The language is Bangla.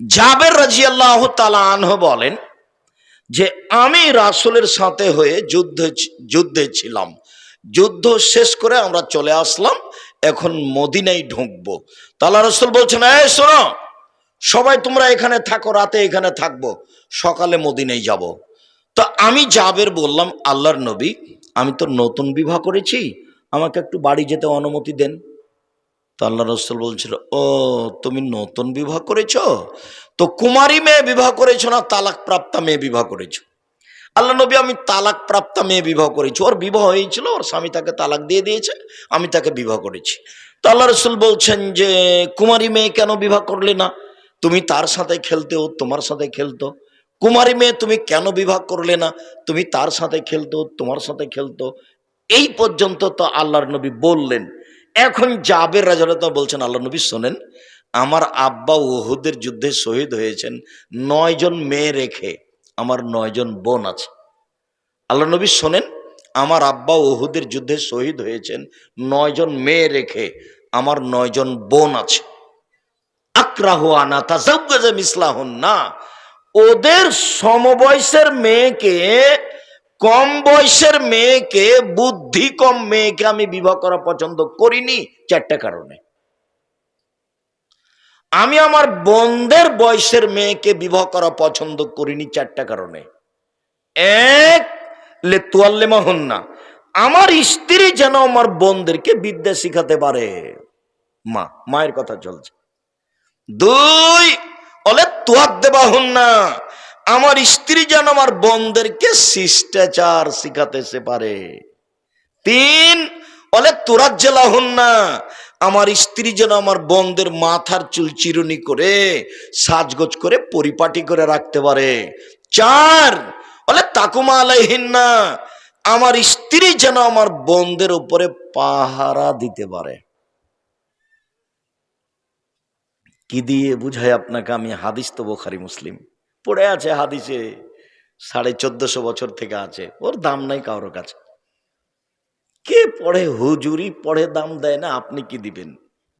জাবের রাজিয়াল্লাহ তালাহ বলেন যে, আমি রাসুলের সাথে হয়ে যুদ্ধে যুদ্ধে ছিলাম। যুদ্ধ শেষ করে আমরা চলে আসলাম, এখন মদিনায় ঢুকবো। তালা রসুল বলছেন, এই শোনো, সবাই তোমরা এখানে থাকো, রাতে এখানে থাকব, সকালে মদিনায় যাব। তো আমি জাবের বললাম, আল্লাহর নবী, আমি তো নতুন বিবাহ করেছি, আমাকে একটু বাড়ি যেতে অনুমতি দেন। তো আল্লাহ রসুল বলছিল, ও, তুমি নতুন বিবাহ করেছ? তো কুমারী মেয়ে বিবাহ করেছ না তালাক প্রাপ্তা মেয়ে বিবাহ করেছ? আল্লাহ নবী, আমি তালাক প্রাপ্তা মেয়ে বিবাহ করেছি। ওর বিবাহ হয়েছিল, ওর স্বামী তাকে তালাক দিয়ে দিয়েছে, আমি তাকে বিবাহ করেছি। তো আল্লাহ রসুল বলছেন যে, কুমারী মেয়ে কেন বিবাহ করলে না? তুমি তার সাথে খেলতে ও তোমার সাথে খেলতো। কুমারী মেয়ে, তুমি কেন বিবাহ করলে না? তুমি তার সাথে খেলতো, তোমার সাথে খেলতো। এই পর্যন্ত তো আল্লাহর নবী বললেন এখন জাবের রাজারতা বলছেন, আল্লাহ নবী শোনেন, আমার আব্বা ওহুদের যুদ্ধে শহীদ হয়েছেন নয়জন মেয়ে রেখে আমার নয়জন বোন আছে। আল্লাহ নবী শোনেন, আমার আব্বা ওহুদের যুদ্ধে শহীদ হয়েছেন নয়জন মেয়ে রেখে আমার নয়জন বোন আছে। আক্রাহুয়ানা তাজাউগাজে মিসলাহুন না ওদের সমবয়সের মেয়েকে কম বয়সের মেয়েকে, বুদ্ধি কম মেয়েকে আমি বিবাহ করা পছন্দ করিনি চারটা কারণে। আমি আমার বোনদের বয়সের মেয়েকে বিবাহ করা পছন্দ করিনি চারটা কারণে। এক, লে তোয়াল্লেমা হন না। আমার স্ত্রী যেন আমার বোনদেরকে বিদ্যা শিখাতে পারে। মা, মায়ের কথা চলছে। দুই বলে তোয়ার দেবা হন না। আমার স্ত্রী যেন আমার বোনদেরকে শিষ্টাচার শিখাতে সে পারে। তিন, বলে তোরার জেলা হন না। আমার স্ত্রী যেন আমার বোনদের মাথার চুল চিরুনি করে, সাজগোজ করে, পরিপাটি করে রাখতে পারে। চার, বলে, তাকুমা আলাইহিন না। আমার স্ত্রী যেন আমার বন্ধের উপরে পাহারা দিতে পারে। কি দিয়ে বুঝাই আপনাকে আমি? হাদিস তো বোখারি, মুসলিম। পড়ে আছে হাদিসে, সাড়ে চোদ্দশো বছর থেকে আছে। ওর দাম নাই কারোর কাছে। কে পড়ে? হুজুরি পড়ে, দাম দেয় না, আপনি কি দিবেন?